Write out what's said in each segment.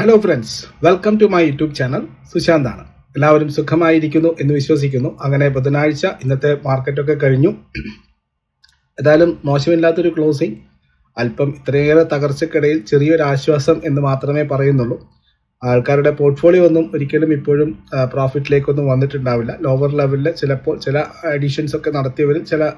Hello friends welcome to my YouTube channel സുശാന്താണ് എല്ലാവരും സുഖമായിരിക്കുന്നു എന്ന് വിശ്വസിക്കുന്നു. അങ്ങനെ ബുധനാഴ്ച ഇന്നത്തെ മാർക്കറ്റൊക്കെ കഴിഞ്ഞു. ഏതായാലും മോശമില്ലാത്തൊരു ക്ലോസിംഗ് അല്പം ഇത്രയേറെ തകർച്ചക്കിടയിൽ ചെറിയൊരു ആശ്വാസം എന്ന് മാത്രമേ പറയുന്നുള്ളൂ. ആൾക്കാരുടെ പോർട്ട്ഫോളിയോ ഒന്നും ഒരിക്കലും ഇപ്പോഴും പ്രോഫിറ്റിലേക്കൊന്നും വന്നിട്ടുണ്ടാവില്ല. ലോവർ ലെവലിൽ ചിലപ്പോൾ ചില അഡീഷൻസ് ഒക്കെ നടത്തിയവരും ചില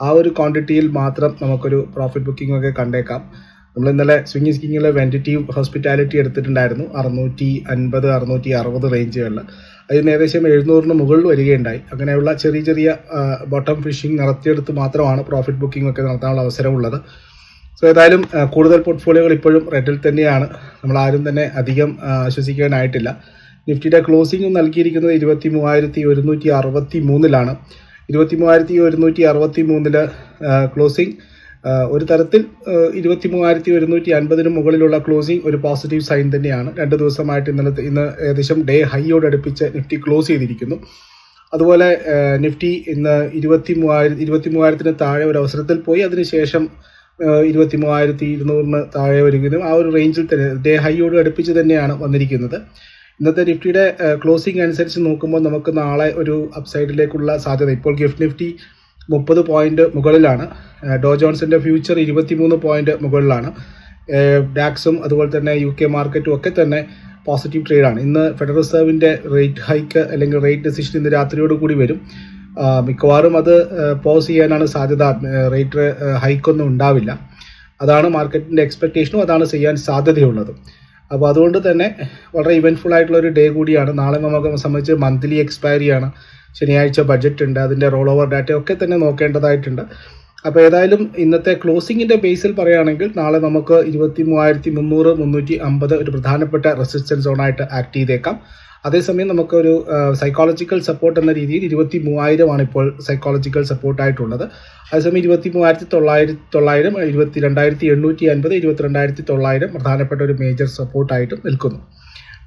ആ ഒരു ക്വാണ്ടിറ്റിയിൽ മാത്രം നമുക്കൊരു പ്രോഫിറ്റ് ബുക്കിംഗ് ഒക്കെ കണ്ടേക്കാം. നമ്മൾ ഇന്നലെ സ്വിംഗ് സ്കിങ്ങിലെ വെന്റിറ്റീവ് ഹോസ്പിറ്റാലിറ്റി എടുത്തിട്ടുണ്ടായിരുന്നു. അറുന്നൂറ്റി അൻപത് അറുന്നൂറ്റി അറുപത് റേഞ്ചുകളിൽ അതിന് ഏകദേശം എഴുന്നൂറിന് മുകളിൽ വരികയുണ്ടായി. അങ്ങനെയുള്ള ചെറിയ ചെറിയ ബോട്ടം ഫിഷിംഗ് നടത്തിയെടുത്ത് മാത്രമാണ് പ്രോഫിറ്റ് ബുക്കിംഗ് ഒക്കെ നടത്താനുള്ള അവസരമുള്ളത്. സോ ഏതായാലും കൂടുതൽ പോർട്ട്ഫോളിയോകൾ ഇപ്പോഴും റെഡിൽ തന്നെയാണ്. നമ്മൾ ആരും തന്നെ അധികം ആശ്വസിക്കാനായിട്ടില്ല. നിഫ്റ്റിയുടെ ക്ലോസിംഗ് നൽകിയിരിക്കുന്നത് ഇരുപത്തി മൂവായിരത്തി ഒരുന്നൂറ്റി അറുപത്തി മൂന്നിലാണ് ഇരുപത്തി മൂവായിരത്തി ഒരുന്നൂറ്റി അറുപത്തി മൂന്നിൽ ക്ലോസിംഗ് ഒരു തരത്തിൽ ഇരുപത്തി മൂവായിരത്തി ഒരുന്നൂറ്റി അൻപതിന് മുകളിലുള്ള ക്ലോസിംഗ് ഒരു പോസിറ്റീവ് സൈൻ തന്നെയാണ്. രണ്ട് ദിവസമായിട്ട് ഇന്നലത്തെ ഇന്ന് ഏകദേശം ഡേ ഹൈയോട് അടുപ്പിച്ച് നിഫ്റ്റി ക്ലോസ് ചെയ്തിരിക്കുന്നു. അതുപോലെ നിഫ്റ്റി ഇന്ന് ഇരുപത്തി മൂവായിരത്തി ഇരുപത്തി മൂവായിരത്തിന് താഴെ ഒരു അവസരത്തിൽ പോയി. അതിനുശേഷം ഇരുപത്തി മൂവായിരത്തി ഇരുന്നൂറിന് താഴെ വരികയും ആ ഒരു റേഞ്ചിൽ തന്നെ ഡേ ഹൈയോട് അടുപ്പിച്ച് തന്നെയാണ് വന്നിരിക്കുന്നത്. ഇന്നത്തെ നിഫ്റ്റിയുടെ ക്ലോസിംഗ് അനുസരിച്ച് നോക്കുമ്പോൾ നമുക്ക് നാളെ ഒരു അപ്സൈഡിലേക്കുള്ള സാധ്യത. ഇപ്പോൾ ഗിഫ്റ്റ് നിഫ്റ്റി മുപ്പത് പോയിന്റ് മുകളിലാണ്. ഡോ ജോൺസിന്റെ ഫ്യൂച്ചർ ഇരുപത്തിമൂന്ന് പോയിന്റ് മുകളിലാണ്. ഡാക്സും അതുപോലെ തന്നെ യു കെ മാർക്കറ്റും ഒക്കെ തന്നെ പോസിറ്റീവ് ട്രേഡാണ് ഇന്ന് ഫെഡറൽ റിസർവിന്റെ റേറ്റ് ഹൈക്ക് അല്ലെങ്കിൽ റേറ്റ് ഡിസിഷൻ ഇന്ന് രാത്രിയോട് കൂടി വരും. മിക്കവാറും അത് പോസ് ചെയ്യാനാണ് സാധ്യത. റേറ്റ് ഹൈക്കൊന്നും ഉണ്ടാവില്ല. അതാണ് മാർക്കറ്റിന്റെ എക്സ്പെക്റ്റേഷനും അതാണ് ചെയ്യാൻ സാധ്യതയുള്ളത്. അപ്പോൾ അതുകൊണ്ട് തന്നെ വളരെ ഇവന്റ്ഫുൾ ആയിട്ടുള്ള ഒരു ഡേ കൂടിയാണ്. നാളെ നമുക്ക് സംബന്ധിച്ച് മന്ത്ലി എക്സ്പയറി ആണ്. ശനിയാഴ്ച ബഡ്ജറ്റ് ഉണ്ട് അതിന്റെ റോൾ ഓവർ ഡാറ്റ ഒക്കെ തന്നെ നോക്കേണ്ടതായിട്ടുണ്ട്. അപ്പോൾ ഏതായാലും ഇന്നത്തെ ക്ലോസിങ്ങിന്റെ ബേസിൽ പറയുകയാണെങ്കിൽ നാളെ നമുക്ക് ഇരുപത്തി മൂവായിരത്തി മുന്നൂറ് മുന്നൂറ്റി അമ്പത് ഒരു പ്രധാനപ്പെട്ട റെസിസ്റ്റൻസ് സോണായിട്ട് ആക്ട് ചെയ്തേക്കാം. അതേസമയം നമുക്കൊരു സൈക്കോളജിക്കൽ സപ്പോർട്ട് എന്ന രീതിയിൽ ഇരുപത്തി മൂവായിരമാണ് ഇപ്പോൾ സൈക്കോളജിക്കൽ സപ്പോർട്ടായിട്ടുള്ളത് അതേസമയം ഇരുപത്തി മൂവായിരത്തി തൊള്ളായിരത്തി തൊള്ളായിരം ഇരുപത്തി രണ്ടായിരത്തി എണ്ണൂറ്റി അൻപത് ഇരുപത്തി രണ്ടായിരത്തി തൊള്ളായിരം പ്രധാനപ്പെട്ട ഒരു മേജർ സപ്പോർട്ടായിട്ട് നിൽക്കുന്നു.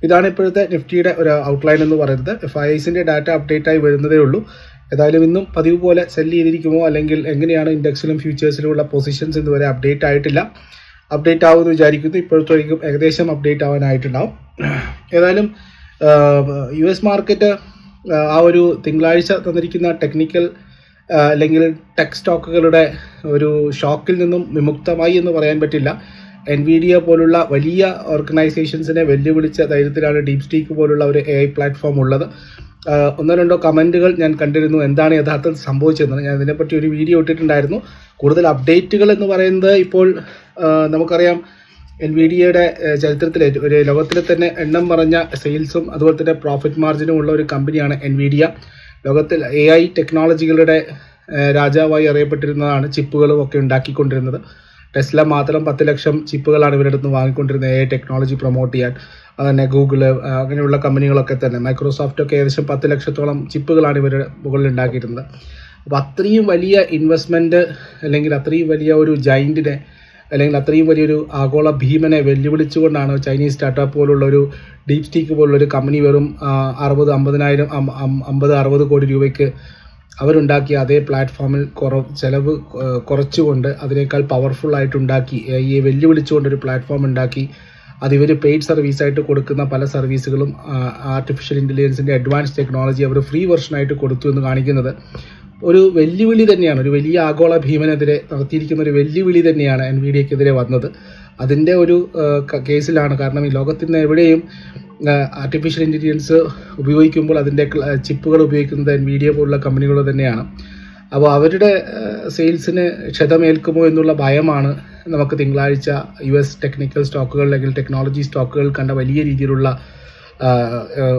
ഇതാണ് ഇപ്പോഴത്തെ നിഫ്റ്റിയുടെ ഒരു ഔട്ട്ലൈൻ എന്ന് പറയുന്നത്. എഫ് ഐ എസിന്റെ ഡാറ്റ അപ്ഡേറ്റ് ആയി വരുന്നതേ ഉള്ളൂ. ഏതായാലും ഇന്നും പതിവ് പോലെ സെൽ ചെയ്തിരിക്കുമോ അല്ലെങ്കിൽ എങ്ങനെയാണ് ഇൻഡെക്സിലും ഫ്യൂച്ചേഴ്സിലുമുള്ള പൊസിഷൻസ് ഇതുവരെ അപ്ഡേറ്റ് ആയിട്ടില്ല. അപ്ഡേറ്റ് ആവുമെന്ന് വിചാരിക്കുന്നു. ഇപ്പോഴത്തേക്കും ഏകദേശം അപ്ഡേറ്റ് ആവാനായിട്ടുണ്ടാവും. ഏതായാലും യു എസ് മാർക്കറ്റ് ആ ഒരു തിങ്കളാഴ്ച തന്നിരിക്കുന്ന ടെക്നിക്കൽ അല്ലെങ്കിൽ ടെക് സ്റ്റോക്കുകളുടെ ഒരു ഷോക്കിൽ നിന്നും വിമുക്തമായി എന്ന് പറയാൻ പറ്റില്ല. എൻവിഡിയ പോലുള്ള വലിയ ഓർഗനൈസേഷൻസിനെ വെല്ലുവിളിച്ച ധൈര്യത്തിലാണ് ഡീപ് സ്റ്റീക്ക് പോലുള്ള ഒരു എ ഐ പ്ലാറ്റ്ഫോം ഉള്ളത്. ഒന്നോ രണ്ടോ കമന്റുകൾ ഞാൻ കണ്ടിരുന്നു. എന്താണ് യഥാർത്ഥത്തിൽ സംഭവിച്ചതെന്ന്. ഞാൻ ഇതിനെപ്പറ്റി ഒരു വീഡിയോ ഇട്ടിട്ടുണ്ടായിരുന്നു. കൂടുതൽ അപ്ഡേറ്റുകൾ എന്ന് പറയുന്നത് ഇപ്പോൾ നമുക്കറിയാം എൻ നമുക്കറിയാം എൻവിഡിയയുടെ ചരിത്രത്തിലെ ഒരു ലോകത്തിലെ തന്നെ എണ്ണം പറഞ്ഞ സെയിൽസും അതുപോലെ തന്നെ പ്രോഫിറ്റ് മാർജിനും ഉള്ള ഒരു കമ്പനിയാണ് എൻ വി എൻവിഡിയ ലോകത്തിൽ എ ഐ ടെക്നോളജികളുടെ രാജാവായി അറിയപ്പെട്ടിരുന്നതാണ് ചിപ്പുകളും ഒക്കെ ഉണ്ടാക്കിക്കൊണ്ടിരുന്നത്. ടെസ്ല മാത്രം പത്ത് ലക്ഷം ചിപ്പുകളാണ് ഇവരുടെ അടുത്ത് വാങ്ങിക്കൊണ്ടിരുന്നത്. എ ടെക്നോളജി പ്രൊമോട്ട് ചെയ്യാൻ. അതുതന്നെ ഗൂഗിൾ അങ്ങനെയുള്ള കമ്പനികളൊക്കെ തന്നെ. മൈക്രോസോഫ്റ്റ് ഒക്കെ ഏകദേശം പത്ത് ലക്ഷത്തോളം ചിപ്പുകളാണ് ഇവരുടെ മുകളിൽ ഉണ്ടാക്കിയിരുന്നത്. അപ്പോൾ അത്രയും വലിയ ഇൻവെസ്റ്റ്മെന്റ് അല്ലെങ്കിൽ അത്രയും വലിയ ഒരു ജൈന്റിനെ അല്ലെങ്കിൽ അത്രയും വലിയൊരു ആഗോള ഭീമനെ വെല്ലുവിളിച്ചുകൊണ്ടാണ് ചൈനീസ് സ്റ്റാർട്ടപ്പ് പോലുള്ള ഒരു ഡീപ് സ്റ്റീക്ക് പോലുള്ള ഒരു കമ്പനി വെറും അറുപത് അമ്പതിനായിരം അമ്പത് അറുപത് കോടി രൂപയ്ക്ക് അവരുണ്ടാക്കിയ അതേ പ്ലാറ്റ്ഫോമിൽ കുറ ചിലവ് കുറച്ചുകൊണ്ട് അതിനേക്കാൾ പവർഫുൾ ആയിട്ടുണ്ടാക്കി ഈ വെല്ലുവിളിച്ചുകൊണ്ട് ഒരു പ്ലാറ്റ്ഫോം ഉണ്ടാക്കി അത് ഇവർ പെയ്ഡ് സർവീസായിട്ട് കൊടുക്കുന്ന പല സർവീസുകളും ആർട്ടിഫിഷ്യൽ ഇന്റലിജൻസിന്റെ അഡ്വാൻസ് ടെക്നോളജി അവർ ഫ്രീ വെർഷനായിട്ട് കൊടുത്തു എന്ന് കാണിക്കുന്നത്. ഒരു വെല്ലുവിളി തന്നെയാണ് ഒരു വലിയ ആഗോള ഭീമനെതിരെ നടത്തിയിരിക്കുന്ന ഒരു വെല്ലുവിളി തന്നെയാണ് എൻ വി വന്നത്. അതിന്റെ ഒരു കേസിലാണ് കാരണം ഈ ലോകത്തിന് എവിടെയും ആർട്ടിഫിഷ്യൽ ഇന്റലിജൻസ് ഉപയോഗിക്കുമ്പോൾ അതിന്റെ ചിപ്പുകൾ ഉപയോഗിക്കുന്നത് മീഡിയ പോലുള്ള കമ്പനികൾ തന്നെയാണ്. അപ്പോൾ അവരുടെ സെയിൽസിന് ക്ഷതമേൽക്കുമോ എന്നുള്ള ഭയമാണ് നമുക്ക് തിങ്കളാഴ്ച യു എസ് ടെക്നിക്കൽ സ്റ്റോക്കുകൾ അല്ലെങ്കിൽ ടെക്നോളജി സ്റ്റോക്കുകൾ കണ്ട വലിയ രീതിയിലുള്ള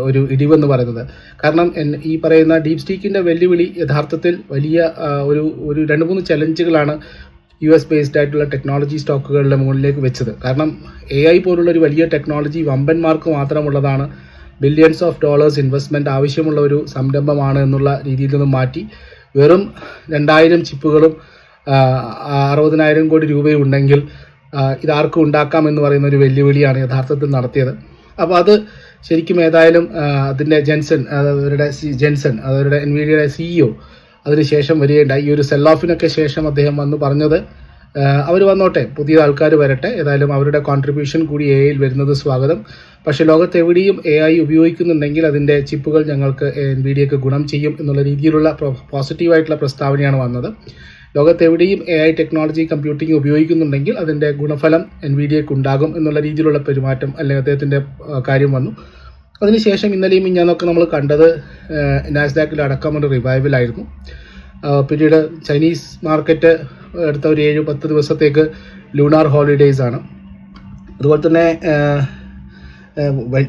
ഒരു ഇടിവെന്ന് പറയുന്നത്. കാരണം ഈ പറയുന്ന ഡീപ് സ്റ്റീക്കിന്റെ വെല്ലുവിളി യഥാർത്ഥത്തിൽ വലിയ ഒരു ഒരു രണ്ട് മൂന്ന് ചലഞ്ചുകളാണ് യു എസ് ബേസ്ഡ് ആയിട്ടുള്ള ടെക്നോളജി സ്റ്റോക്കുകളുടെ മുകളിലേക്ക് വെച്ചത്. കാരണം എ ഐ പോലുള്ള ഒരു വലിയ ടെക്നോളജി വമ്പന്മാർക്ക് മാത്രമുള്ളതാണ്. ബില്യൺസ് ഓഫ് ഡോളേഴ്സ് ഇൻവെസ്റ്റ്മെന്റ് ആവശ്യമുള്ള ഒരു സംരംഭമാണ് എന്നുള്ള രീതിയിൽ നിന്നും മാറ്റി. വെറും രണ്ടായിരം ചിപ്പുകളും അറുപതിനായിരം കോടി രൂപയും ഉണ്ടെങ്കിൽ ഇതാർക്കും ഉണ്ടാക്കാം എന്ന് പറയുന്ന ഒരു വെല്ലുവിളിയാണ് യഥാർത്ഥത്തിൽ നടത്തിയത്. അപ്പോൾ അത് ശരിക്കും ഏതായാലും അതിന്റെ ജെൻസൺ അവരുടെ ജെൻസൺ അവരുടെ എൻവിഡിയുടെ സിഇഒ അതിനുശേഷം വരികയുണ്ടായി ഈ ഒരു സെൽ ഓഫിനൊക്കെ ശേഷം അദ്ദേഹം വന്ന് പറഞ്ഞത് അവർ വന്നോട്ടെ പുതിയ ആൾക്കാർ വരട്ടെ ഏതായാലും അവരുടെ കോൺട്രിബ്യൂഷൻ കൂടി എ ഐയിൽ വരുന്നത് സ്വാഗതം. പക്ഷെ ലോകത്തെവിടെയും എ ഐ ഉപയോഗിക്കുന്നുണ്ടെങ്കിൽ അതിന്റെ ചിപ്പുകൾ ഞങ്ങൾക്ക് വീഡിയോക്ക് ഗുണം ചെയ്യും എന്നുള്ള രീതിയിലുള്ള പോസിറ്റീവായിട്ടുള്ള പ്രസ്താവനയാണ് വന്നത്. ലോകത്തെവിടെയും എ ഐ ടെക്നോളജി കമ്പ്യൂട്ടിംഗ് ഉപയോഗിക്കുന്നുണ്ടെങ്കിൽ അതിന്റെ ഗുണഫലം എൻ വി ഡിയൊക്കെ ഉണ്ടാകും എന്നുള്ള രീതിയിലുള്ള പെരുമാറ്റം അല്ലെങ്കിൽ അദ്ദേഹത്തിന്റെ കാര്യം വന്നു. അതിനുശേഷം ഇന്നലെയും ഇഞ്ഞാന്നൊക്കെ നമ്മൾ കണ്ടത് നാസ്ഡാക്കിൽ അടക്കം ഒരു റിവൈവലായിരുന്നു പിന്നീട് ചൈനീസ് മാർക്കറ്റ് അടുത്ത ഒരു ഏഴ് പത്ത് ദിവസത്തേക്ക് ലൂണാർ ഹോളിഡേയ്സ് ആണ്. അതുപോലെ തന്നെ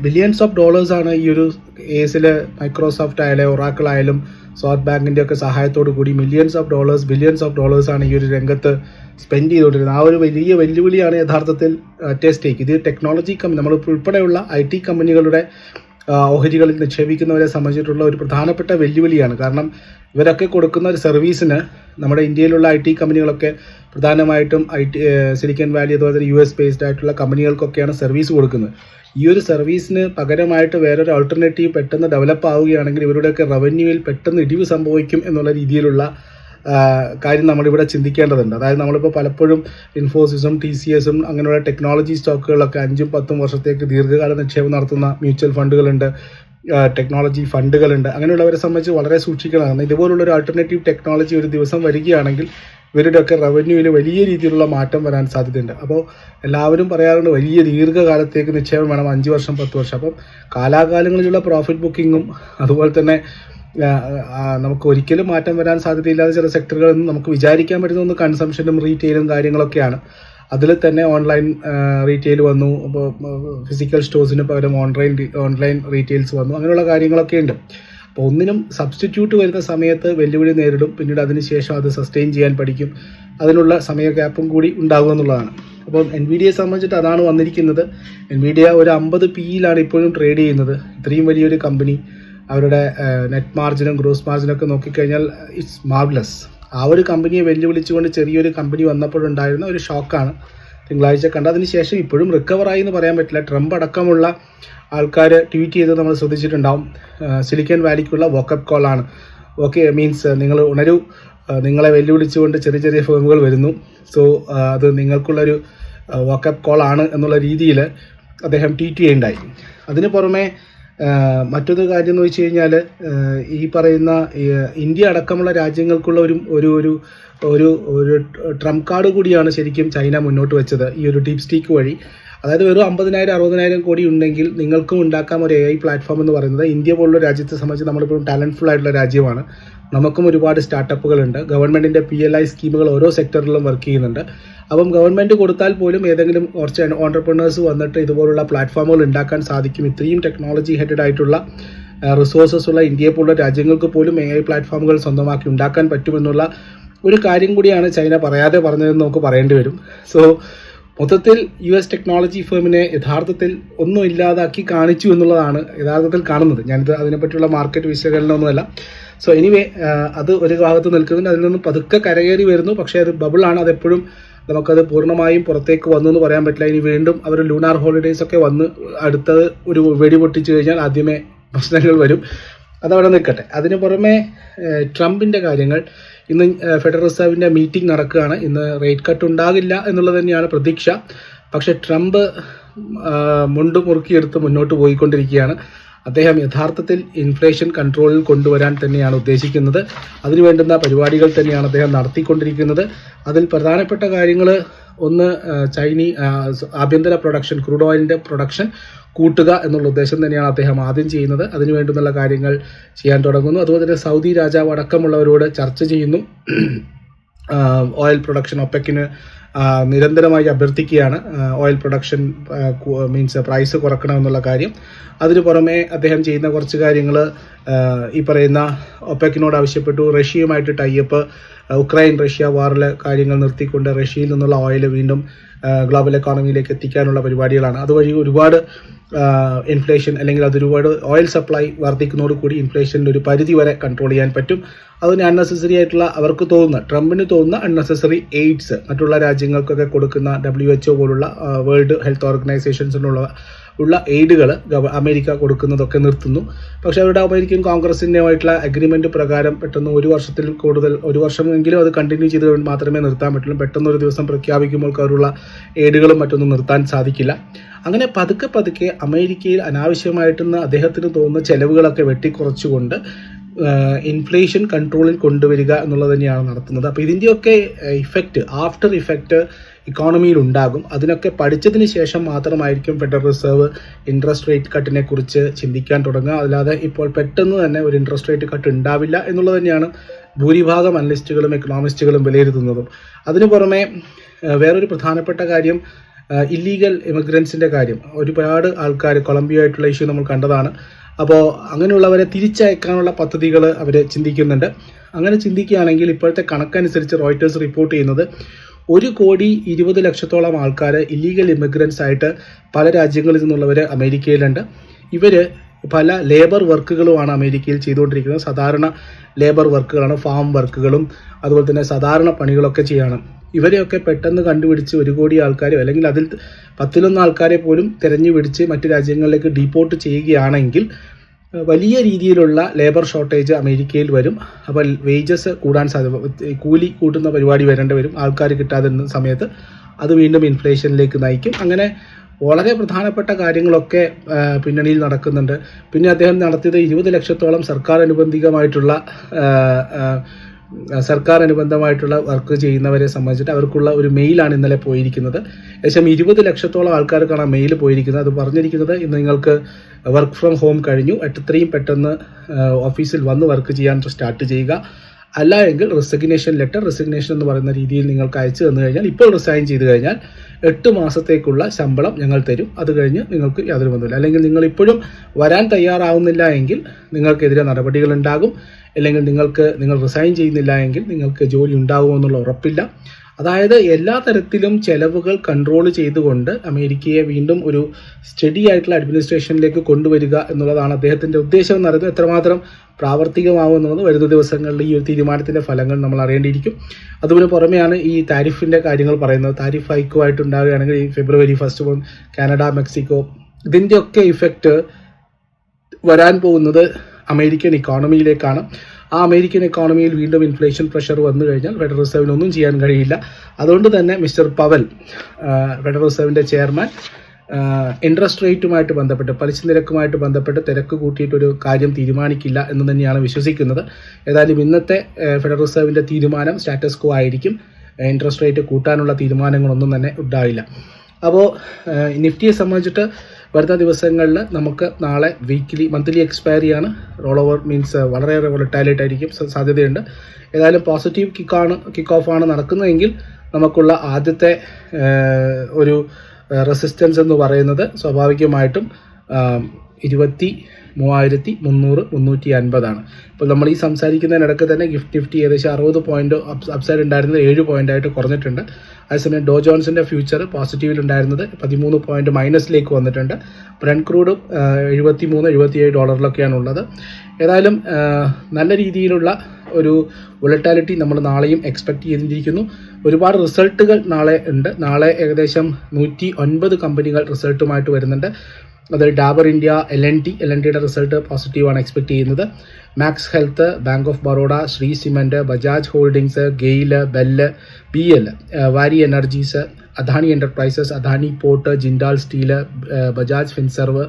ബില്യൺസ് ഓഫ് ഡോളേഴ്സ് ആണ് ഈ ഒരു കേസിൽ മൈക്രോസോഫ്റ്റ് ആയാലും ഒറാക്കിൾ ആയാലും സോഫ്റ്റ് ബാങ്കിന്റെ ഒക്കെ സഹായത്തോടു കൂടി millions of dollars billions of dollars ആണ് ഈ ഒരു രംഗത്ത് സ്പെൻഡ് ചെയ്തുകൊണ്ടിരുന്നത്. ആ ഒരു വലിയ വെല്ലുവിളിയാണ് യഥാർത്ഥത്തിൽ ടെസ്റ്റേക്ക് ഇത് ടെക്നോളജി കമ്പനി നമ്മൾ ഉൾപ്പെടെയുള്ള ഐ ടി കമ്പനികളുടെ ഓഹരികളിൽ നിക്ഷേപിക്കുന്നവരെ സംബന്ധിച്ചിട്ടുള്ള ഒരു പ്രധാനപ്പെട്ട വെല്ലുവിളിയാണ്. കാരണം ഇവരൊക്കെ കൊടുക്കുന്ന ഒരു സർവീസിന് നമ്മുടെ ഇന്ത്യയിലുള്ള ഐ ടി കമ്പനികളൊക്കെ പ്രധാനമായിട്ടും ഐ ടി സിലിക്കൻ വാലി അതുപോലെ തന്നെ യു എസ് ബേസ്ഡ് ആയിട്ടുള്ള കമ്പനികൾക്കൊക്കെയാണ് സർവീസ് കൊടുക്കുന്നത്. ഈ ഒരു സർവീസിന് പകരമായിട്ട് വേറൊരു ആൾട്ടർനേറ്റീവ് പെട്ടെന്ന് ഡെവലപ്പ് ആവുകയാണെങ്കിൽ ഇവരുടെയൊക്കെ റവന്യൂവിൽ പെട്ടെന്ന് ഇടിവ് സംഭവിക്കും എന്നുള്ള രീതിയിലുള്ള കാര്യം നമ്മളിവിടെ ചിന്തിക്കേണ്ടതുണ്ട്. അതായത് നമ്മളിപ്പോൾ പലപ്പോഴും ഇൻഫോസിസും ടി സി എസും അങ്ങനെയുള്ള ടെക്നോളജി സ്റ്റോക്കുകളൊക്കെ അഞ്ചും പത്തും വർഷത്തേക്ക് ദീർഘകാല നിക്ഷേപം നടത്തുന്ന മ്യൂച്വൽ ഫണ്ടുകളുണ്ട് ടെക്നോളജി ഫണ്ടുകളുണ്ട് അങ്ങനെയുള്ളവരെ സംബന്ധിച്ച് വളരെ സൂക്ഷിക്കണം. ഇതുപോലുള്ള ഒരു ആൾട്ടർനേറ്റീവ് ടെക്നോളജി ഒരു ദിവസം വരികയാണെങ്കിൽ ഇവരുടെയൊക്കെ റവന്യൂവിൽ വലിയ രീതിയിലുള്ള മാറ്റം വരാൻ സാധ്യതയുണ്ട്. അപ്പോൾ എല്ലാവരും പറയാറുണ്ട് വലിയ ദീർഘകാലത്തേക്ക് നിക്ഷേപം വേണം അഞ്ച് വർഷം പത്ത് വർഷം. അപ്പം കാലാകാലങ്ങളിലുള്ള പ്രോഫിറ്റ് ബുക്കിങ്ങും അതുപോലെ തന്നെ നമുക്ക് ഒരിക്കലും മാറ്റം വരാൻ സാധ്യതയില്ലാത്ത ചില സെക്ടറുകളിൽ നമുക്ക് വിചാരിക്കാൻ പറ്റുന്ന ഒന്ന് കൺസംഷനും റീറ്റെയിലും കാര്യങ്ങളൊക്കെയാണ്. അതിൽ തന്നെ ഓൺലൈൻ റീറ്റെയിൽ വന്നു. അപ്പോൾ ഫിസിക്കൽ സ്റ്റോഴ്സിന് പകരം ഓൺലൈൻ ഓൺലൈൻ റീറ്റെയിൽസ് വന്നു. അങ്ങനെയുള്ള കാര്യങ്ങളൊക്കെ ഉണ്ട് അപ്പോൾ ഒന്നിനും സബ്സ്റ്റിറ്റ്യൂട്ട് വരുന്ന സമയത്ത് വെല്ലുവിളി നേരിടും. പിന്നീട് അതിനുശേഷം അത് സസ്റ്റെയിൻ ചെയ്യാൻ പഠിക്കും. അതിനുള്ള സമയ ഗ്യാപ്പും കൂടി ഉണ്ടാകും എന്നുള്ളതാണ്. അപ്പം എൻ വി ഡിയെ സംബന്ധിച്ചിട്ട് അതാണ് വന്നിരിക്കുന്നത്. എൻ വി ഡി ഒരു അമ്പത് പിയിലാണ് ഇപ്പോഴും ട്രേഡ് ചെയ്യുന്നത്. ഇത്രയും വലിയൊരു കമ്പനി അവരുടെ നെറ്റ് മാർജിനും ഗ്രോസ് മാർജിനും ഒക്കെ നോക്കിക്കഴിഞ്ഞാൽ ഇറ്റ്സ് മാർവ്ലസ് ആ ഒരു കമ്പനിയെ വെല്ലുവിളിച്ചുകൊണ്ട് ചെറിയൊരു കമ്പനി വന്നപ്പോഴുണ്ടായിരുന്ന ഒരു ഷോക്കാണ് തിങ്കളാഴ്ച കണ്ട. അതിന് ശേഷം ഇപ്പോഴും റിക്കവറായി എന്ന് പറയാൻ പറ്റില്ല. ട്രംപ് അടക്കമുള്ള ആൾക്കാർ ട്വീറ്റ് ചെയ്ത് നമ്മൾ ശ്രദ്ധിച്ചിട്ടുണ്ടാവും. സിലിക്കൻ വാലിക്കുള്ള വോക്കപ്പ് കോളാണ് ഓക്കെ മീൻസ് നിങ്ങൾ ഉണരൂ. നിങ്ങളെ വെല്ലുവിളിച്ചുകൊണ്ട് ചെറിയ ചെറിയ ഫേമുകൾ വരുന്നു. സോ അത് നിങ്ങൾക്കുള്ളൊരു വാക്കപ്പ് കോളാണ് എന്നുള്ള രീതിയിൽ അദ്ദേഹം ട്വീറ്റ് ചെയ്യുണ്ടായി അതിന് പുറമെ മറ്റൊരു കാര്യം എന്ന് വെച്ച് കഴിഞ്ഞാൽ ഈ പറയുന്ന ഇന്ത്യ അടക്കമുള്ള രാജ്യങ്ങൾക്കുള്ള ഒരു ഒരു ഒരു ഒരു ഒരു ട്രംപ് കാർഡ് കൂടിയാണ് ശരിക്കും ചൈന മുന്നോട്ട് വെച്ചത്. ഈ ഒരു ഡീപ് സ്റ്റീക്ക് വഴി. അതായത് വെറും അമ്പതിനായിരം അറുപതിനായിരം കോടി ഉണ്ടെങ്കിൽ നിങ്ങൾക്കും ഉണ്ടാക്കാം ഒരു എ ഐ പ്ലാറ്റ്ഫോം എന്ന് പറയുന്നത്. ഇന്ത്യ പോലുള്ള രാജ്യത്തെ സംബന്ധിച്ച് നമ്മളിപ്പോഴും ടാലന്റ്ഫുൾ ആയിട്ടുള്ള രാജ്യമാണ്. നമുക്കും ഒരുപാട് സ്റ്റാർട്ടപ്പുകളുണ്ട് ഗവൺമെന്റിന്റെ പി എൽ ഐ സ്കീമുകൾ ഓരോ സെക്ടറിലും വർക്ക് ചെയ്യുന്നുണ്ട്. അപ്പം ഗവൺമെന്റ് കൊടുത്താൽ പോലും ഏതെങ്കിലും കുറച്ച് ഓണ്ടർപ്രണേഴ്സ് വന്നിട്ട് ഇതുപോലുള്ള പ്ലാറ്റ്ഫോമുകൾ ഉണ്ടാക്കാൻ സാധിക്കും. ഇത്രയും ടെക്നോളജി ഹെഡഡ് ആയിട്ടുള്ള റിസോഴ്സസ് ഉള്ള ഇന്ത്യയെ പോലുള്ള രാജ്യങ്ങൾക്ക് പോലും എ ഐ പ്ലാറ്റ്ഫോമുകൾ സ്വന്തമാക്കി ഉണ്ടാക്കാൻ പറ്റുമെന്നുള്ള ഒരു കാര്യം കൂടിയാണ് ചൈന പറയാതെ പറഞ്ഞതെന്ന് നമുക്ക് പറയേണ്ടി വരും. സോ മൊത്തത്തിൽ യു എസ് ടെക്നോളജി ഫേമിനെ യഥാർത്ഥത്തിൽ ഒന്നും ഇല്ലാതാക്കി കാണിച്ചു എന്നുള്ളതാണ് യഥാർത്ഥത്തിൽ കാണുന്നത്. ഞാനിത് അതിനെപ്പറ്റിയുള്ള മാർക്കറ്റ് വിശകലനമൊന്നുമല്ല. സോ എനിവേ അത് ഒരു ഭാഗത്ത് നിൽക്കുന്നുണ്ട്. അതിൽ നിന്നും പതുക്കെ കരകയറി വരുന്നു. പക്ഷേ അത് ബബിളാണ് അതെപ്പോഴും നമുക്കത് പൂർണമായും പുറത്തേക്ക് വന്നു എന്ന് പറയാൻ പറ്റില്ല. ഇനി വീണ്ടും അവർ ലൂണാർ ഹോളിഡേയ്സ് ഒക്കെ വന്ന് അടുത്തത് ഒരു വെടി പൊട്ടിച്ചു കഴിഞ്ഞാൽ ആദ്യമേ പ്രശ്നങ്ങൾ വരും. അതവിടെ നിൽക്കട്ടെ. അതിന് പുറമെ ട്രംപിന്റെ കാര്യങ്ങൾ. ഇന്ന് ഫെഡറൽ റിസർവിന്റെ മീറ്റിംഗ് നടക്കുകയാണ്. ഇന്ന് റേറ്റ് കട്ട് ഉണ്ടാകില്ല എന്നുള്ളത് തന്നെയാണ് പ്രതീക്ഷ. പക്ഷേ ട്രംപ് മുണ്ട് മുറുക്കിയെടുത്ത് മുന്നോട്ട് പോയിക്കൊണ്ടിരിക്കുകയാണ്. അദ്ദേഹം യഥാർത്ഥത്തിൽ ഇൻഫ്ലേഷൻ കൺട്രോളിൽ കൊണ്ടുവരാൻ തന്നെയാണ് ഉദ്ദേശിക്കുന്നത്. അതിനുവേണ്ടുന്ന പരിപാടികൾ തന്നെയാണ് അദ്ദേഹം നടത്തിക്കൊണ്ടിരിക്കുന്നത്. അതിൽ പ്രധാനപ്പെട്ട കാര്യങ്ങൾ ഒന്ന് ചൈനി ആഭ്യന്തര പ്രൊഡക്ഷൻ ക്രൂഡ് ഓയിലിന്റെ പ്രൊഡക്ഷൻ കൂട്ടുക എന്നുള്ള ഉദ്ദേശം തന്നെയാണ് അദ്ദേഹം ആദ്യം ചെയ്യുന്നത്. അതിനു വേണ്ടുന്നുള്ള കാര്യങ്ങൾ ചെയ്യാൻ തുടങ്ങുന്നു. അതുപോലെ തന്നെ സൗദി രാജാവ് അടക്കമുള്ളവരോട് ചർച്ച ചെയ്യുന്നു. ഓയിൽ പ്രൊഡക്ഷൻ ഒപ്പക്കിന് ആ, നിരന്തരമായി അഭ്യർത്ഥിക്കുകയാണ്. ഓയിൽ പ്രൊഡക്ഷൻ മീൻസ് പ്രൈസ് കുറക്കണമെന്നുള്ള കാര്യം. അതിനു പുറമെ അദ്ദേഹം ചെയ്യുന്ന കുറച്ച് കാര്യങ്ങൾ ഈ പറയുന്ന ഒപ്പക്കിനോട് ആവശ്യപ്പെട്ടു. റഷ്യയുമായിട്ട് ടൈപ്പ് ഉക്രൈൻ റഷ്യ വാറിലെ കാര്യങ്ങൾ നിർത്തിക്കൊണ്ട് റഷ്യയിൽ നിന്നുള്ള ഓയിൽ വീണ്ടും ഗ്ലോബൽ എക്കോണമിയിലേക്ക് എത്തിക്കാനുള്ള പരിപാടികളാണ്. അതുവഴി ഒരുപാട് ഇൻഫ്ലേഷൻ അല്ലെങ്കിൽ അതൊരുപാട് ഓയിൽ സപ്ലൈ വർദ്ധിക്കുന്നതോടുകൂടി ഇൻഫ്ലേഷന്റെ ഒരു പരിധി വരെ കൺട്രോൾ ചെയ്യാൻ പറ്റും. അതിന് അൺനെസസറി ആയിട്ടുള്ള അവർക്ക് തോന്നുന്ന ട്രംപിന് തോന്നുന്ന അൺനെസസറി എയ്ഡ്സ് മറ്റുള്ള രാജ്യങ്ങൾക്കൊക്കെ കൊടുക്കുന്ന ഡബ്ല്യു പോലുള്ള വേൾഡ് ഹെൽത്ത് ഓർഗനൈസേഷൻസിനുള്ള ഉള്ള എയ്ഡുകൾ അമേരിക്ക കൊടുക്കുന്നതൊക്കെ നിർത്തുന്നു. പക്ഷേ അവരുടെ അമേരിക്കൻ കോൺഗ്രസിന്റെയുമായിട്ടുള്ള അഗ്രിമെന്റ് പ്രകാരം പെട്ടെന്ന് ഒരു വർഷത്തിൽ കൂടുതൽ ഒരു വർഷമെങ്കിലും അത് കണ്ടിന്യൂ ചെയ്ത് മാത്രമേ നിർത്താൻ പറ്റുള്ളൂ. പെട്ടെന്ന് ഒരു ദിവസം പ്രഖ്യാപിക്കുമ്പോൾ അവരുള്ള എയ്ഡുകളും മറ്റൊന്നും നിർത്താൻ സാധിക്കില്ല. അങ്ങനെ പതുക്കെ പതുക്കെ അമേരിക്കയിൽ അനാവശ്യമായിട്ടെന്ന് അദ്ദേഹത്തിന് തോന്നുന്ന ചെലവുകളൊക്കെ വെട്ടിക്കുറച്ചുകൊണ്ട് ഇൻഫ്ലേഷൻ കൺട്രോളിൽ കൊണ്ടുവരിക എന്നുള്ളത് തന്നെയാണ് നടത്തുന്നത്. അപ്പോൾ ഇതിന്റെയൊക്കെ ഇഫക്റ്റ് ആഫ്റ്റർ ഇഫക്റ്റ് ഇക്കോണമിയിൽ ഉണ്ടാകും. അതിനൊക്കെ പഠിച്ചതിന് ശേഷം മാത്രമായിരിക്കും ഫെഡറൽ റിസർവ് ഇൻട്രസ്റ്റ് റേറ്റ് കട്ടിനെ കുറിച്ച് ചിന്തിക്കാൻ തുടങ്ങുക. അല്ലാതെ ഇപ്പോൾ പെട്ടെന്ന് തന്നെ ഒരു ഇൻട്രസ്റ്റ് റേറ്റ് കട്ട് ഉണ്ടാവില്ല എന്നുള്ളത് തന്നെയാണ് ഭൂരിഭാഗം അനലിസ്റ്റുകളും എക്കണോമിസ്റ്റുകളും വിലയിരുത്തുന്നതും. അതിനു പുറമെ വേറൊരു പ്രധാനപ്പെട്ട കാര്യം ഇല്ലീഗൽ ഇമിഗ്രൻസിന്റെ കാര്യം. ഒരുപാട് ആൾക്കാർ കൊളംബിയ ആയിട്ടുള്ള ഇഷ്യൂ നമ്മൾ കണ്ടതാണ്. അപ്പോൾ അങ്ങനെയുള്ളവരെ തിരിച്ചയക്കാനുള്ള പദ്ധതികൾ അവർ ചിന്തിക്കുന്നുണ്ട്. അങ്ങനെ ചിന്തിക്കുകയാണെങ്കിൽ ഇപ്പോഴത്തെ കണക്കനുസരിച്ച് റോയിറ്റേഴ്സ് റിപ്പോർട്ട് ചെയ്യുന്നത് ഒരു കോടി ഇരുപത് ലക്ഷത്തോളം ആൾക്കാർ ഇല്ലീഗൽ ഇമിഗ്രൻസ് ആയിട്ട് പല രാജ്യങ്ങളിൽ നിന്നുള്ളവർ അമേരിക്കയിലുണ്ട്. ഇവർ പല ലേബർ വർക്കുകളുമാണ് അമേരിക്കയിൽ ചെയ്തുകൊണ്ടിരിക്കുന്നത്. സാധാരണ ലേബർ വർക്കുകളാണ് ഫാം വർക്കുകളും അതുപോലെ തന്നെ സാധാരണ പണികളൊക്കെ ചെയ്യണം. ഇവരെയൊക്കെ പെട്ടെന്ന് കണ്ടുപിടിച്ച് ഒരു കോടി ആൾക്കാരെയോ അല്ലെങ്കിൽ അതിൽ പത്തിലൊന്ന് ആൾക്കാരെ പോലും തിരഞ്ഞു പിടിച്ച് മറ്റു രാജ്യങ്ങളിലേക്ക് ഡീപ്പോർട്ട് ചെയ്യുകയാണെങ്കിൽ വലിയ രീതിയിലുള്ള ലേബർ ഷോർട്ടേജ് അമേരിക്കയിൽ വരും. അപ്പോൾ വേജസ് കൂടാൻ സാധ്യത കൂലി കൂട്ടുന്ന പരിപാടി വരേണ്ടി വരും. ആൾക്കാർ കിട്ടാതെ സമയത്ത് അത് വീണ്ടും ഇൻഫ്ലേഷനിലേക്ക് നയിക്കും. അങ്ങനെ വളരെ പ്രധാനപ്പെട്ട കാര്യങ്ങളൊക്കെ പിന്നണിയിൽ നടക്കുന്നുണ്ട്. പിന്നെ അദ്ദേഹം നടത്തിയത് ഇരുപത് ലക്ഷത്തോളം സർക്കാർ അനുബന്ധികമായിട്ടുള്ള സർക്കാർ അനുബന്ധമായിട്ടുള്ള വർക്ക് ചെയ്യുന്നവരെ സംബന്ധിച്ചിട്ട് അവർക്കുള്ള ഒരു മെയിലാണ് ഇന്നലെ പോയിരിക്കുന്നത്. ഏകദേശം ഇരുപത് ലക്ഷത്തോളം ആൾക്കാർക്കാണ് ആ മെയിൽ പോയിരിക്കുന്നത്. അത് പറഞ്ഞിരിക്കുന്നത് ഇന്ന് നിങ്ങൾക്ക് വർക്ക് ഫ്രം ഹോം കഴിഞ്ഞു. എത്രയും പെട്ടെന്ന് ഓഫീസിൽ വന്ന് വർക്ക് ചെയ്യാൻ സ്റ്റാർട്ട് ചെയ്യുക. അല്ല എങ്കിൽ റെസിഗ്നേഷൻ ലെറ്റർ റെസിഗ്നേഷൻ എന്ന് പറയുന്ന രീതിയിൽ നിങ്ങൾക്ക് അയച്ചു തന്നു കഴിഞ്ഞാൽ ഇപ്പോൾ റിസൈൻ ചെയ്ത് കഴിഞ്ഞാൽ എട്ട് മാസത്തേക്കുള്ള ശമ്പളം ഞങ്ങൾ തരും. അത് കഴിഞ്ഞ് നിങ്ങൾക്ക് യാതൊരു ബന്ധമില്ല അല്ലെങ്കിൽ നിങ്ങൾ ഇപ്പോഴും വരാൻ തയ്യാറാവുന്നില്ല എങ്കിൽ നിങ്ങൾക്കെതിരെ നടപടികൾ ഉണ്ടാകും. അല്ലെങ്കിൽ നിങ്ങൾക്ക് നിങ്ങൾ റിസൈൻ ചെയ്യുന്നില്ല എങ്കിൽ നിങ്ങൾക്ക് ജോലി ഉണ്ടാകുമെന്നുള്ള ഉറപ്പില്ല. അതായത് എല്ലാ തരത്തിലും ചെലവുകൾ കൺട്രോൾ ചെയ്തുകൊണ്ട് അമേരിക്കയെ വീണ്ടും ഒരു സ്റ്റഡി ആയിട്ടുള്ള അഡ്മിനിസ്ട്രേഷനിലേക്ക് കൊണ്ടുവരിക എന്നുള്ളതാണ് അദ്ദേഹത്തിന്റെ ഉദ്ദേശം എന്ന് പറയുന്നത്. എത്രമാത്രം പ്രാവർത്തികമാവുന്നത് വരുന്ന ദിവസങ്ങളിൽ ഈ ഒരു തീരുമാനത്തിന്റെ ഫലങ്ങൾ നമ്മൾ അറിയേണ്ടിയിരിക്കും. അതുപോലെ പുറമെയാണ് ഈ താരിഫിന്റെ കാര്യങ്ങൾ പറയുന്നത്. താരിഫ് ഹൈക്കുമായിട്ടുണ്ടാവുകയാണെങ്കിൽ ഈ ഫെബ്രുവരി ഫസ്റ്റ് കാനഡ മെക്സിക്കോ ഇതിന്റെയൊക്കെ ഇഫക്റ്റ് വരാൻ പോകുന്നത് അമേരിക്കൻ ഇക്കോണമിയിലേക്കാണ് ആ അമേരിക്കൻ എക്കോണമിയിൽ വീണ്ടും ഇൻഫ്ലേഷൻ പ്രഷർ വന്നു കഴിഞ്ഞാൽ ഫെഡറൽ റിസർവിന് ഒന്നും ചെയ്യാൻ കഴിയില്ല. അതുകൊണ്ട് തന്നെ മിസ്റ്റർ പവൽ ഫെഡറൽ റിസർവിന്റെ ചെയർമാൻ ഇൻട്രസ്റ്റ് റേറ്റുമായിട്ട് ബന്ധപ്പെട്ട് പലിശ നിരക്കുമായിട്ട് ബന്ധപ്പെട്ട് തിരക്ക് കൂട്ടിയിട്ടൊരു കാര്യം തീരുമാനിക്കില്ല എന്ന് തന്നെയാണ് വിശ്വസിക്കുന്നത്. ഏതായാലും ഇന്നത്തെ ഫെഡറൽ റിസർവിന്റെ തീരുമാനം സ്റ്റാറ്റസ് കോ ആയിരിക്കും. ഇൻട്രസ്റ്റ് റേറ്റ് കൂട്ടാനുള്ള തീരുമാനങ്ങളൊന്നും തന്നെ ഉണ്ടാവില്ല. അപ്പോൾ നിഫ്റ്റിയെ സംബന്ധിച്ചിട്ട് വരുന്ന ദിവസങ്ങളിൽ നമുക്ക് നാളെ വീക്ക്ലി മന്ത്ലി എക്സ്പയറിയാണ് റോൾ ഓവർ മീൻസ് വളരെയേറെ വൊളറ്റാലിറ്റി ആയിരിക്കും സാധ്യതയുണ്ട്. ഏതായാലും പോസിറ്റീവ് കിക്കാണ് കിക്ക് ഓഫ് ആണ് നടക്കുന്നതെങ്കിൽ നമുക്കുള്ള ആദ്യത്തെ ഒരു റെസിസ്റ്റൻസ് എന്ന് പറയുന്നത് സ്വാഭാവികമായിട്ടും ഇരുപത്തി മൂവായിരത്തി മുന്നൂറ് മുന്നൂറ്റി അൻപതാണ് ഇപ്പോൾ നമ്മൾ ഈ സംസാരിക്കുന്നതിനിടയ്ക്ക് തന്നെ ഗിഫ്റ്റ് നിഫ്റ്റി ഏകദേശം അറുപത് പോയിന്റ് അപ്സൈഡ് ഉണ്ടായിരുന്നത് ഏഴ് പോയിന്റ് ആയിട്ട് കുറഞ്ഞിട്ടുണ്ട്. അതേസമയം ഡോ ജോൺസിന്റെ ഫ്യൂച്ചർ പോസിറ്റീവിൽ ഉണ്ടായിരുന്നത് പതിമൂന്ന് പോയിന്റ് മൈനസിലേക്ക് വന്നിട്ടുണ്ട്. ബ്രണ്ട് ക്രൂഡ് എഴുപത്തി മൂന്ന് എഴുപത്തിയേഴ് ഡോളറിലൊക്കെയാണ് ഉള്ളത് ഏതായാലും നല്ല രീതിയിലുള്ള ഒരു വൊളറ്റാലിറ്റി നമ്മൾ നാളെയും എക്സ്പെക്ട് ചെയ്തിരിക്കുന്നു. ഒരുപാട് റിസൾട്ടുകൾ നാളെ ഉണ്ട്. നാളെ ഏകദേശം നൂറ്റി ഒൻപത് കമ്പനികൾ റിസൾട്ടുമായിട്ട് വരുന്നുണ്ട്. അത് Dabur India L N T L N ടിയുടെ റിസൾട്ട് പോസിറ്റീവാണ് എക്സ്പെക്ട് ചെയ്യുന്നത്. Max Health Bank of Baroda Shree cement Bajaj Holdings GAIL BEL B L Waaree Energies Adani Enterprises Adani Port Jindal Steel Bajaj Finserv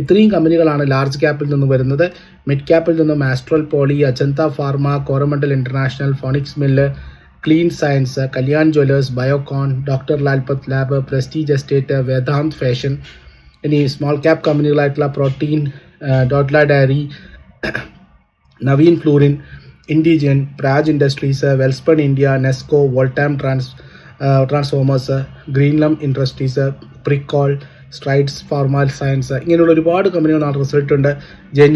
ഇത്രയും കമ്പനികളാണ് large ക്യാപ്പിൽ നിന്ന് വരുന്നത്. Mid ക്യാപ്പിൽ നിന്നും Astral Poly Ajanta Pharma Coromandel International Phoenix Mill Clean Science Kalyan Jewellers Biocon doctor Lalpath lab Prestige Estate Vedant Fashion ഇനി small cap കമ്പനികളായിട്ടുള്ള Protean Dodla Dairy Navin Fluorine Indegene Praj Industries Welspun India Nesco Voltamp trans Transformers Greenlam Industries Pricol Strides Pharma Science ഇങ്ങനെയുള്ള ഒരുപാട് കമ്പനികളാണ് result ഉണ്ട്.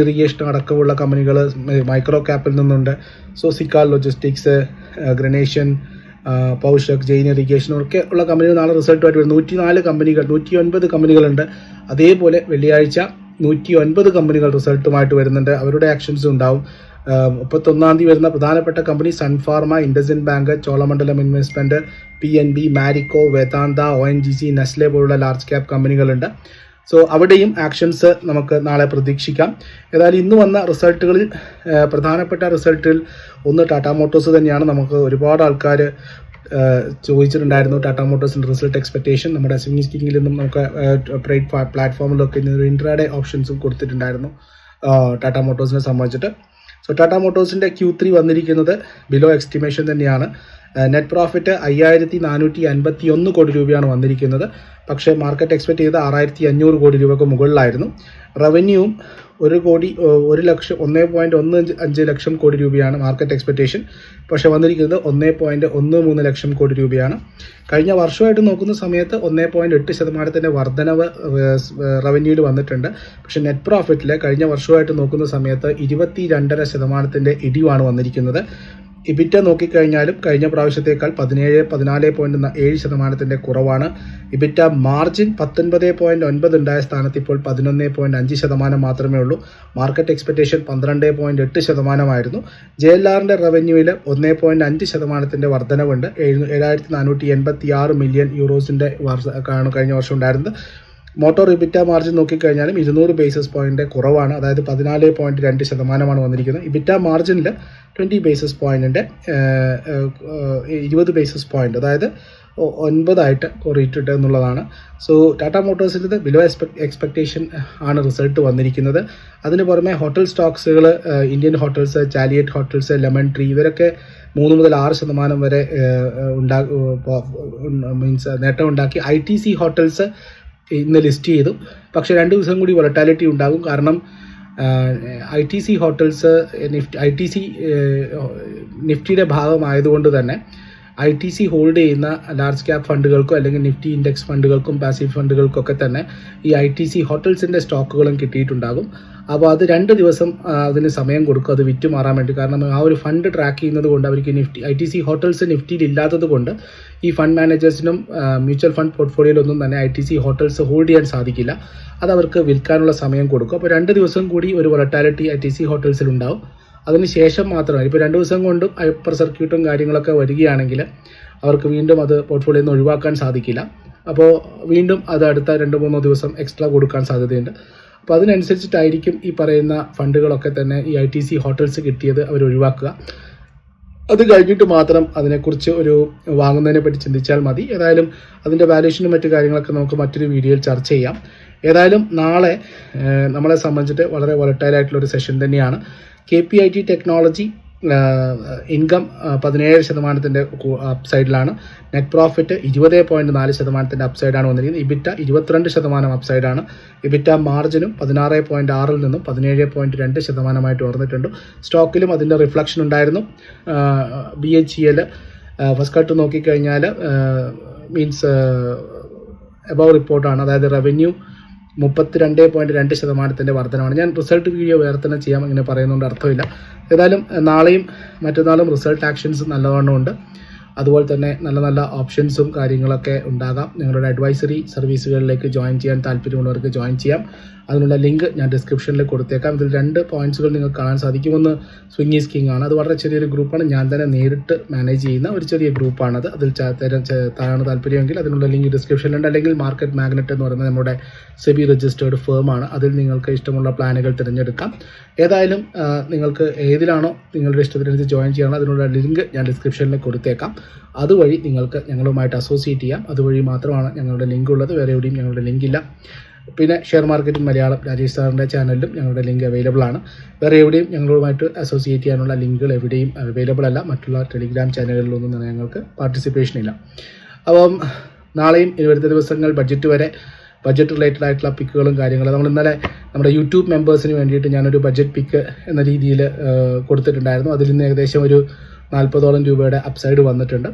Irrigation അടക്കമുള്ള കമ്പനികൾ micro ക്യാപ്പിൽ നിന്നുണ്ട്. സോസിക്കാൽ ലോജിസ്റ്റിക്സ് ഗ്രനേഷൻ പൗഷക് ജെയിൻ ഇറിഗേഷൻ ഒക്കെ ഉള്ള കമ്പനികൾ നാളെ റിസൾട്ടുമായിട്ട് വരും നൂറ്റി നാല് കമ്പനികൾ നൂറ്റി ഒൻപത് കമ്പനികളുണ്ട്. അതേപോലെ വെള്ളിയാഴ്ച നൂറ്റി ഒൻപത് കമ്പനികൾ റിസൾട്ടുമായിട്ട് വരുന്നുണ്ട്. അവരുടെ ആക്ഷൻസ് ഉണ്ടാവും. മുപ്പത്തൊന്നാം തീയതി വരുന്ന പ്രധാനപ്പെട്ട company Sun Pharma IndusInd Bank Cholamandalam Investment P N B Marico Vedanta O N G C Nestle പോലുള്ള ലാർജ് ക്യാപ് കമ്പനികളുണ്ട്. സോ അവിടെയും ആക്ഷൻസ് നമുക്ക് നാളെ പ്രതീക്ഷിക്കാം. ഏതായാലും ഇന്ന് വന്ന റിസൾട്ടുകളിൽ പ്രധാനപ്പെട്ട റിസൾട്ടിൽ ഒന്ന് ടാറ്റ മോട്ടോഴ്സ് തന്നെയാണ് നമുക്ക് ഒരുപാട് ആൾക്കാർ ചോദിച്ചിട്ടുണ്ടായിരുന്നു ടാറ്റ മോട്ടോഴ്സിന്റെ റിസൾട്ട് എക്സ്പെക്റ്റേഷൻ നമ്മുടെ സ്വിംഗ് സ്കിങ്ങിൽ നിന്നും നമുക്ക് ട്രേഡ് പ്ലാറ്റ്ഫോമിലൊക്കെ ഇൻട്രാഡേ ഓപ്ഷൻസും കൊടുത്തിട്ടുണ്ടായിരുന്നു. ടാറ്റാ മോട്ടോഴ്സിനെ സംബന്ധിച്ചിട്ട്. സോ ടാറ്റ മോട്ടോഴ്സിന്റെ ക്യൂ ത്രീ വന്നിരിക്കുന്നത് ബിലോ എക്സ്റ്റിമേഷൻ തന്നെയാണ്. നെറ്റ് പ്രോഫിറ്റ് അയ്യായിരത്തി നാനൂറ്റി അൻപത്തി ഒന്ന് കോടി രൂപയാണ് വന്നിരിക്കുന്നത്. പക്ഷേ മാർക്കറ്റ് എക്സ്പെക്ട് ചെയ്ത് ആറായിരത്തി അഞ്ഞൂറ് കോടി രൂപയ്ക്ക് മുകളിലായിരുന്നു. റവന്യൂവും ഒരു കോടി ഒരു ലക്ഷം ഒന്നേ പോയിന്റ് ഒന്ന് അഞ്ച് ലക്ഷം കോടി രൂപയാണ് മാർക്കറ്റ് എക്സ്പെക്റ്റേഷൻ പക്ഷേ വന്നിരിക്കുന്നത് ഒന്നേ പോയിന്റ് ഒന്ന് മൂന്ന് ലക്ഷം കോടി രൂപയാണ്. കഴിഞ്ഞ വർഷമായിട്ട് നോക്കുന്ന സമയത്ത് ഒന്നേ പോയിന്റ് എട്ട് ശതമാനത്തിന്റെ വർധനവ് റവന്യൂവിൽ വന്നിട്ടുണ്ട്. പക്ഷേ നെറ്റ് പ്രോഫിറ്റിൽ കഴിഞ്ഞ വർഷമായിട്ട് നോക്കുന്ന സമയത്ത് ഇരുപത്തി രണ്ടര ശതമാനത്തിന്റെ ഇടിവാണ് വന്നിരിക്കുന്നത്. ഇബിറ്റ നോക്കിക്കഴിഞ്ഞാലും കഴിഞ്ഞ പ്രാവശ്യത്തേക്കാൾ പതിനേഴ് പതിനാല് പോയിന്റ് ഏഴ് ശതമാനത്തിന്റെ കുറവാണ്. ഇബിറ്റ മാർജിൻ പത്തൊൻപത് പോയിന്റ് ഒൻപത് ഉണ്ടായ സ്ഥാനത്ത് ഇപ്പോൾ പതിനൊന്ന് പോയിന്റ് അഞ്ച് ശതമാനം മാത്രമേ ഉള്ളൂ. മാർക്കറ്റ് എക്സ്പെക്ടേഷൻ പന്ത്രണ്ട് പോയിന്റ് എട്ട് ശതമാനമായിരുന്നു. ജെ എൽ ആറിന്റെ റവന്യൂവിൽ ഒന്ന് പോയിന്റ് അഞ്ച് ശതമാനത്തിന്റെ വർധനവുണ്ട്. ഏഴായിരത്തി നാനൂറ്റി എൺപത്തി ആറ് മില്യൺ യൂറോസിന്റെ കഴിഞ്ഞ വർഷം ഉണ്ടായിരുന്നത്. മോട്ടോർ ഇബിറ്റ മാർജിൻ നോക്കിക്കഴിഞ്ഞാലും ഇരുന്നൂറ് ബേസിസ് പോയിന്റ് കുറവാണ്. അതായത് പതിനാല് പോയിന്റ് രണ്ട് ശതമാനമാണ് വന്നിരിക്കുന്നത്. ഇബിറ്റ മാർജിനിൽ ട്വന്റി ബേസിസ് പോയിന്റിന്റെ ഇരുപത് ബേസിസ് പോയിന്റ് അതായത് ഒൻപതായിട്ട് കുറയിട്ടിട്ട് എന്നുള്ളതാണ്. സോ ടാറ്റ മോട്ടോഴ്സിന്റെ ബിലോ എക്സ്പെക്ട് എക്സ്പെക്ടേഷൻ ആണ് റിസൾട്ട് വന്നിരിക്കുന്നത്. അതിന് പുറമെ hotel സ്റ്റോക്സുകൾ Indian Hotels Chalet Hotels Lemon Tree ഇവരൊക്കെ മൂന്ന് മുതൽ ആറ് ശതമാനം വരെ ഉണ്ടാ മീൻസ് നേട്ടം ഉണ്ടാക്കി. ഐ ടി സി ഹോട്ടൽസ് ഇന്ന് ലിസ്റ്റ് ചെയ്തു. പക്ഷേ രണ്ട് ദിവസം കൂടി വൊളറ്റാലിറ്റി ഉണ്ടാകും. കാരണം I T C hotels Nifty I T C നിഫ്റ്റിയുടെ ഭാഗമായതുകൊണ്ട് തന്നെ ഐ ടി സി ഹോൾഡ് ചെയ്യുന്ന ലാർജ് ക്യാപ് ഫണ്ടുകൾക്കും അല്ലെങ്കിൽ നിഫ്റ്റി ഇൻഡെക്സ് ഫണ്ടുകൾക്കും പാസീവ് ഫണ്ടുകൾക്കൊക്കെ തന്നെ ഈ ഐ ടി സി ഹോട്ടൽസിന്റെ സ്റ്റോക്കുകളും കിട്ടിയിട്ടുണ്ടാകും. അപ്പോൾ അത് രണ്ട് ദിവസം അതിന് സമയം കൊടുക്കും. അത് വിറ്റ് മാറാൻ വേണ്ടി. കാരണം ആ ഒരു ഫണ്ട് ട്രാക്ക് ചെയ്യുന്നത് കൊണ്ട് അവർക്ക് Nifty I T C Hotels നിഫ്റ്റിയിൽ ഇല്ലാത്തത് കൊണ്ട് ഈ ഫണ്ട് മാനേജേഴ്സിനും മ്യൂച്വൽ ഫണ്ട് പോർട്ട്ഫോളിയോയിലൊന്നും തന്നെ I T C Hotels hold ചെയ്യാൻ സാധിക്കില്ല. അത് അവർക്ക് വിൽക്കാനുള്ള സമയം കൊടുക്കും. അപ്പോൾ രണ്ട് ദിവസം കൂടി ഒരു വൊളറ്റാലിറ്റി ഐ ടി സി ഹോട്ടൽസിൽ ഉണ്ടാവും. അതിനുശേഷം മാത്രമേ ഇപ്പോൾ രണ്ട് ദിവസം കൊണ്ടും ഹൈപ്പർ സർക്യൂട്ടും കാര്യങ്ങളൊക്കെ വരികയാണെങ്കിൽ അവർക്ക് വീണ്ടും അത് പോർട്ട്ഫോളിയോയിൽ നിന്ന് ഒഴിവാക്കാൻ സാധിക്കില്ല. അപ്പോൾ വീണ്ടും അത് അടുത്ത രണ്ട് മൂന്നോ ദിവസം എക്സ്ട്രാ കൊടുക്കാൻ സാധ്യതയുണ്ട്. അപ്പോൾ അതിനനുസരിച്ചിട്ടായിരിക്കും ഈ പറയുന്ന ഫണ്ടുകളൊക്കെ തന്നെ ഈ ഐ ടി സി ഹോട്ടൽസ് കിട്ടിയത് അവർ ഒഴിവാക്കുക. അത് കഴിഞ്ഞിട്ട് മാത്രം അതിനെക്കുറിച്ച് ഒരു വാങ്ങുന്നതിനെ പറ്റി ചിന്തിച്ചാൽ മതി. ഏതായാലും അതിന്റെ വാല്യൂഷനും മറ്റു കാര്യങ്ങളൊക്കെ നമുക്ക് മറ്റൊരു വീഡിയോയിൽ ചർച്ച ചെയ്യാം. ഏതായാലും നാളെ നമ്മളെ സംബന്ധിച്ചിട്ട് വളരെ ആയിട്ടുള്ള ഒരു സെഷൻ തന്നെയാണ്. K P I T technology income പതിനേഴ് ശതമാനത്തിന്റെ അപ്സൈഡിലാണ് നെറ്റ് പ്രോഫിറ്റ് ഇരുപത് പോയിന്റ് നാല് ശതമാനത്തിന്റെ അപ്സൈഡാണ് വന്നിരിക്കുന്നത്. ഇബിറ്റ ഇരുപത്തിരണ്ട് ശതമാനം അപ്സൈഡാണ് ഇബിറ്റ മാർജിനും പതിനാറ് പോയിന്റ് ആറിൽ നിന്നും പതിനേഴ് പോയിന്റ് രണ്ട് ശതമാനമായിട്ട് ഉയർന്നിട്ടുണ്ട്. സ്റ്റോക്കിലും അതിന്റെ റിഫ്ലക്ഷൻ ഉണ്ടായിരുന്നു. B H E L first cut നോക്കിക്കഴിഞ്ഞാൽ മീൻസ് എബവ് റിപ്പോർട്ടാണ് അതായത് റവന്യൂ മുപ്പത്തിരണ്ട് പോയിന്റ് രണ്ട് ശതമാനത്തിന്റെ വർധനമാണ് ഞാൻ റിസൾട്ട് വീഡിയോ വേറെ തന്നെ ചെയ്യാം ഇങ്ങനെ പറയുന്നതുകൊണ്ട് അർത്ഥമില്ല. ഏതായാലും നാളെയും മറ്റന്നാളും റിസൾട്ട് ആക്ഷൻസ് നല്ലവണ്ണം ഉണ്ട് അതുപോലെ തന്നെ നല്ല നല്ല ഓപ്ഷൻസും കാര്യങ്ങളൊക്കെ ഉണ്ടാകാം. നിങ്ങളുടെ അഡ്വൈസറി സർവീസുകളിലേക്ക് ജോയിൻ ചെയ്യാൻ താല്പര്യമുള്ളവർക്ക് ജോയിൻ ചെയ്യാം. അതിനുള്ള ലിങ്ക് ഞാൻ ഡിസ്ക്രിപ്ഷനിൽ കൊടുത്തേക്കാം. ഇതിൽ രണ്ട് പോയിന്റ്സുകൾ നിങ്ങൾക്ക് കാണാൻ സാധിക്കും ഒന്ന് സ്വിംഗി സ്കിങ് ആണ്. അത് വളരെ ചെറിയൊരു ഗ്രൂപ്പാണ് ഞാൻ തന്നെ നേരിട്ട് മാനേജ് ചെയ്യുന്ന ഒരു ചെറിയ ഗ്രൂപ്പാണത് അതിൽ താഴാണ് താല്പര്യമെങ്കിൽ അതിനുള്ള ലിങ്ക് ഡിസ്ക്രിപ്ഷനിലുണ്ട് അല്ലെങ്കിൽ മാർക്കറ്റ് മാഗ്നറ്റ് എന്ന് പറയുന്നത് നമ്മുടെ സെബി രജിസ്റ്റേർഡ് ഫേമാണ് അതിൽ നിങ്ങൾക്ക് ഇഷ്ടമുള്ള പ്ലാനുകൾ തിരഞ്ഞെടുക്കാം. ഏതായാലും നിങ്ങൾക്ക് ഏതിലാണോ നിങ്ങളുടെ ഇഷ്ടത്തിനനുസരിച്ച് ജോയിൻ ചെയ്യണം അതിനുള്ള ലിങ്ക് ഞാൻ ഡിസ്ക്രിപ്ഷനിൽ കൊടുത്തേക്കാം. അതുവഴി നിങ്ങൾക്ക് ഞങ്ങളുമായിട്ട് അസോസിയേറ്റ് ചെയ്യാം. അതുവഴി മാത്രമാണ് ഞങ്ങളുടെ ലിങ്ക് ഉള്ളത്. വേറെ എവിടെയും ഞങ്ങളുടെ ലിങ്ക് ഇല്ല. പിന്നെ ഷെയർ മാർക്കറ്റ് മലയാളം രാജേഷ് സാറിന്റെ ചാനലിലും ഞങ്ങളുടെ ലിങ്ക് അവൈലബിൾ ആണ്. വേറെ എവിടെയും ഞങ്ങളുമായിട്ട് അസോസിയേറ്റ് ചെയ്യാനുള്ള ലിങ്കുകൾ എവിടെയും അവൈലബിൾ അല്ല. മറ്റുള്ള ടെലിഗ്രാം ചാനലുകളിലൊന്നും ഞങ്ങൾക്ക് പാർട്ടിസിപ്പേഷൻ ഇല്ല. അപ്പം നാളെയും ഇനി വരുന്ന ദിവസങ്ങൾ ബഡ്ജറ്റ് വരെ ബഡ്ജറ്റ് റിലേറ്റഡ് ആയിട്ടുള്ള പിക്കുകളും കാര്യങ്ങളും. നമ്മൾ ഇന്നലെ നമ്മുടെ യൂട്യൂബ് മെമ്പേഴ്സിന് വേണ്ടിയിട്ട് ഞാനൊരു ബഡ്ജറ്റ് പിക്ക് എന്ന രീതിയിൽ കൊടുത്തിട്ടുണ്ടായിരുന്നു. അതിൽ നിന്ന് ഏകദേശം ഒരു നാൽപ്പതോളം രൂപയുടെ അപ്സൈഡ് വന്നിട്ടുണ്ട്.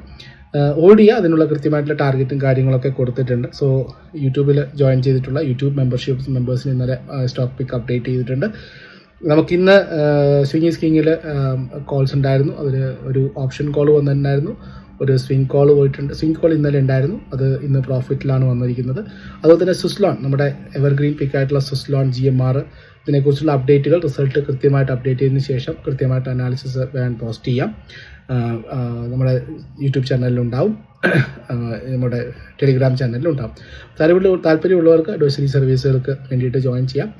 ഓടിയ അതിനുള്ള കൃത്യമായിട്ടുള്ള ടാർഗറ്റും കാര്യങ്ങളൊക്കെ കൊടുത്തിട്ടുണ്ട്. സോ യൂട്യൂബിൽ ജോയിൻ ചെയ്തിട്ടുള്ള യൂട്യൂബ് മെമ്പർഷിപ്പ് മെമ്പേഴ്സിന് ഇന്നലെ സ്റ്റോക്ക് പിക്ക് അപ്ഡേറ്റ് ചെയ്തിട്ടുണ്ട്. നമുക്കിന്ന് സ്വിംഗി സ്കിങ്ങിൽ കോൾസ് ഉണ്ടായിരുന്നു. അതിൽ ഒരു ഓപ്ഷൻ കോൾ വന്നിട്ടുണ്ടായിരുന്നു. ഒരു സ്വിംഗ് കോൾ പോയിട്ടുണ്ട്. സ്വിംഗ് കോൾ ഇന്നലെ ഉണ്ടായിരുന്നു. അത് ഇന്ന് പ്രോഫിറ്റിലാണ് വന്നിരിക്കുന്നത്. അതുപോലെ തന്നെ സുസ്ലോൺ നമ്മുടെ എവർഗ്രീൻ പിക്ക് ആയിട്ടുള്ള സുസ്ലോൺ ജി എം ആർ ഇതിനെക്കുറിച്ചുള്ള അപ്ഡേറ്റുകൾ റിസൾട്ട് കൃത്യമായിട്ട് അപ്ഡേറ്റ് ചെയ്തതിന് ശേഷം കൃത്യമായിട്ട് അനാലിസിസ് വേണം പോസ്റ്റ് ചെയ്യാം. നമ്മുടെ യൂട്യൂബ് ചാനലിലുണ്ടാവും. നമ്മുടെ ടെലിഗ്രാം ചാനലിലുണ്ടാവും. താല്പര്യം താല്പര്യമുള്ളവർക്ക് അഡ്വൈസറി സർവീസുകൾക്ക് വേണ്ടിയിട്ട് ജോയിൻ ചെയ്യാം.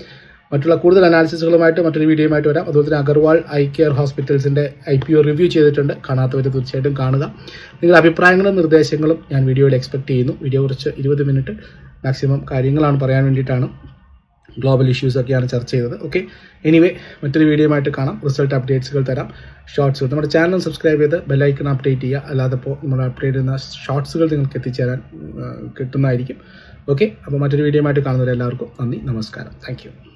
മറ്റുള്ള കൂടുതൽ അനാലിസിസുകളുമായിട്ട് മറ്റൊരു വീഡിയോയുമായിട്ട് വരാം. അതുപോലെ തന്നെ അഗർവാൾ ഐ കെയർ ഹോസ്പിറ്റൽസിന്റെ ഐ പി ഒ റിവ്യൂ ചെയ്തിട്ടുണ്ട്. കാണാത്തവർ തീർച്ചയായിട്ടും കാണുക. നിങ്ങളുടെ അഭിപ്രായങ്ങളും നിർദ്ദേശങ്ങളും ഞാൻ വീഡിയോയിൽ എക്സ്പെക്ട് ചെയ്യുന്നു. വീഡിയോ കുറച്ച് ഇരുപത് മിനിറ്റ് മാക്സിമം കാര്യങ്ങളാണ് പറയാൻ വേണ്ടിയിട്ടാണ്. ഗ്ലോബൽ ഇഷ്യൂസ് ഒക്കെയാണ് ചർച്ച ചെയ്തത്. ഓക്കെ എനിവേ മറ്റൊരു വീഡിയോയുമായിട്ട് കാണാം. റിസൾട്ട് അപ്ഡേറ്റ്സുകൾ തരാം. ഷോർട്സ് നമ്മുടെ ചാനൽ സബ്സ്ക്രൈബ് ചെയ്ത് ബെല്ലൈക്കൺ അപ്ഡേറ്റ് ചെയ്യുക. അല്ലാതെ ഇപ്പോൾ നമ്മൾ അപ്ഡേറ്റ് ചെയ്യുന്ന ഷോർട്സുകൾ നിങ്ങൾക്ക് എത്തിച്ചേരാൻ കിട്ടുന്നതായിരിക്കും. ഓക്കെ അപ്പോൾ മറ്റൊരു വീഡിയോയുമായിട്ട് കാണുന്നവരെല്ലാവർക്കും നന്ദി. നമസ്കാരം. താങ്ക്